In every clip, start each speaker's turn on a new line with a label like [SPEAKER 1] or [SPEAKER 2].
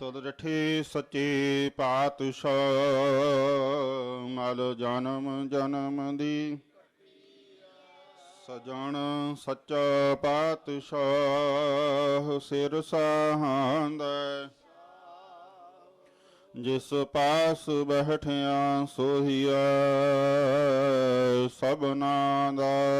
[SPEAKER 1] ਤਦ ਰਠੇ ਸੱਚੇ ਪਾਤਸ਼ਾਹ, ਮਲ ਜਨਮ ਜਨਮ ਦੀ। ਸਜਣ ਸੱਚਾ ਪਾਤਸ਼ਾਹ, ਸਿਰ ਸਾਹਾਂਦਾ। ਜਿਸ ਪਾਸ ਬਹਿਠਿਆ ਸੋਹੀਆ ਸਭਨਾ ਦਾ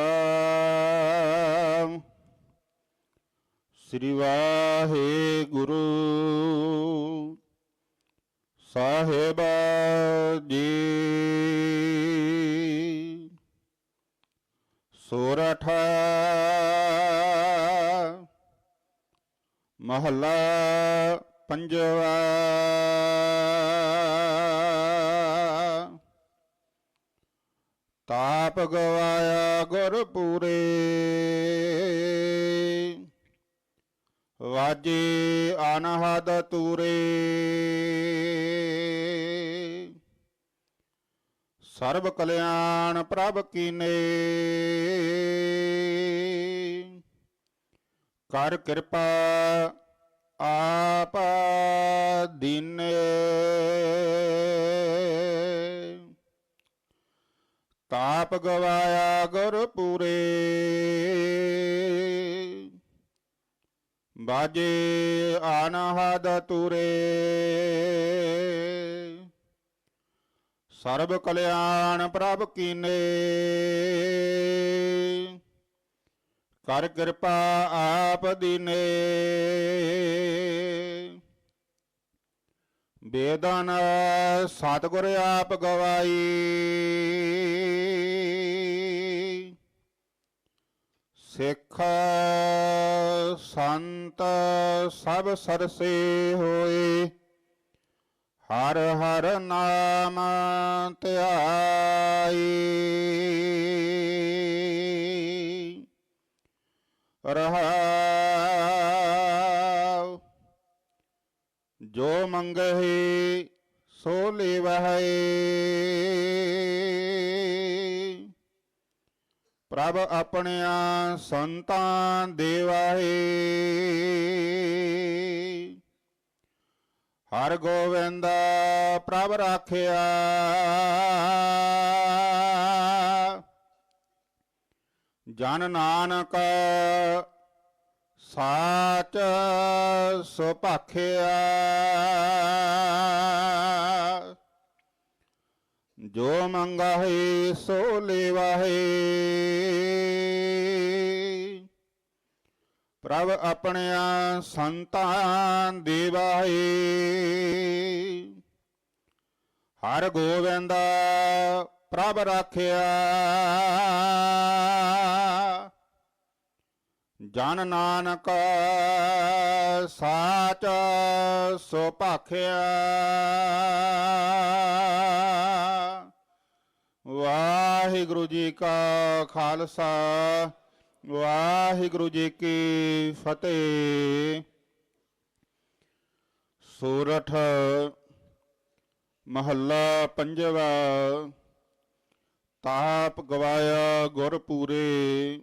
[SPEAKER 1] ਸ੍ਰੀ ਵਾਹਿਗੁਰੂ। ਸਾਹਿਬ ਜੀ। ਸੋਰਠ। ਮਹੱਲਾ ਪੰਜਵਾ। ਤਾਪ ਗਵਾਇਆ ਗੁਰ ਵਾਜੇ ਅਨਹਦ ਤੂਰੇ। ਸਰਬ ਕਲਿਆਣ ਪ੍ਰਭ ਕੀਨੇ। ਕਰ ਕਿਰਪਾ ਆਪ ਦੀਨੇ। ਤਾਪ ਗਵਾਇਆ ਗੁਰ ਪੂਰੇ। ਬਾਜੇ ਆਨਹਦ ਤੁਰੇ। ਸਰਬ ਕਲਿਆਣ ਪ੍ਰਭ ਕੀਨੇ। ਕਰ ਕਿਰਪਾ ਆਪ ਦੀਨੇ। ਬੇਦਨ ਸਤਿਗੁਰ ਆਪ ਗਵਾਈ। ਸਿੱਖ ਸੰਤ ਸਭ ਸਰਸੇ ਹੋਏ। ਹਰ ਹਰ ਨਾਮ ਧਿਆਈ ਰਹਾਉ। ਜੋ ਮੰਗਹਿ ਸੋ ਲੇਵਹਿ। ਪ੍ਰਭ ਆਪਣਿਆ ਸੰਤਾਂ ਦੇਵਾਹੇ ਹਰ ਗੋਵਿੰਦ ਪ੍ਰਭ ਰਾਖਿਆ। ਜਨ ਨਾਨਕ ਸਾਚ ਸੁਭਾਖਿਆ। ਜੋ ਮੰਗਾਹੇ ਸੋ ਲੇਵਾਹੇ। ਪ੍ਰਭ ਆਪਣਿਆ ਸੰਤਾਂ ਦੇਵਾਹੇ। ਹਰ ਗੋਵਿੰਦ ਪ੍ਰਭ ਰਾਖਿਆ। ਜਨ ਨਾਨਕ ਸਾਚ ਸੁਭਾਖਿਆ ਵਾਹਿਗੁਰੂ ਜੀ ਕਾ ਖਾਲਸਾ, ਵਾਹਿਗੁਰੂ ਜੀ ਕੀ ਫਤਿਹ। ਸੂਰਠ ਮਹੱਲਾ ਪੰਜਵਾ, ਤਾਪ ਗਵਾਇਆ ਗੁਰਪੂਰੇ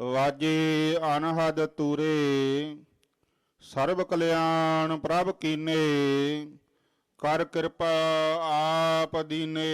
[SPEAKER 1] ਵਾਜੇ ਅਨਹਦ ਤੂਰੇ ਸਰਬ ਕਲਿਆਣ ਪ੍ਰਭ ਕੀਨੇ ਕਰ ਕਿਰਪਾ ਆਪ ਦੀਨੇ।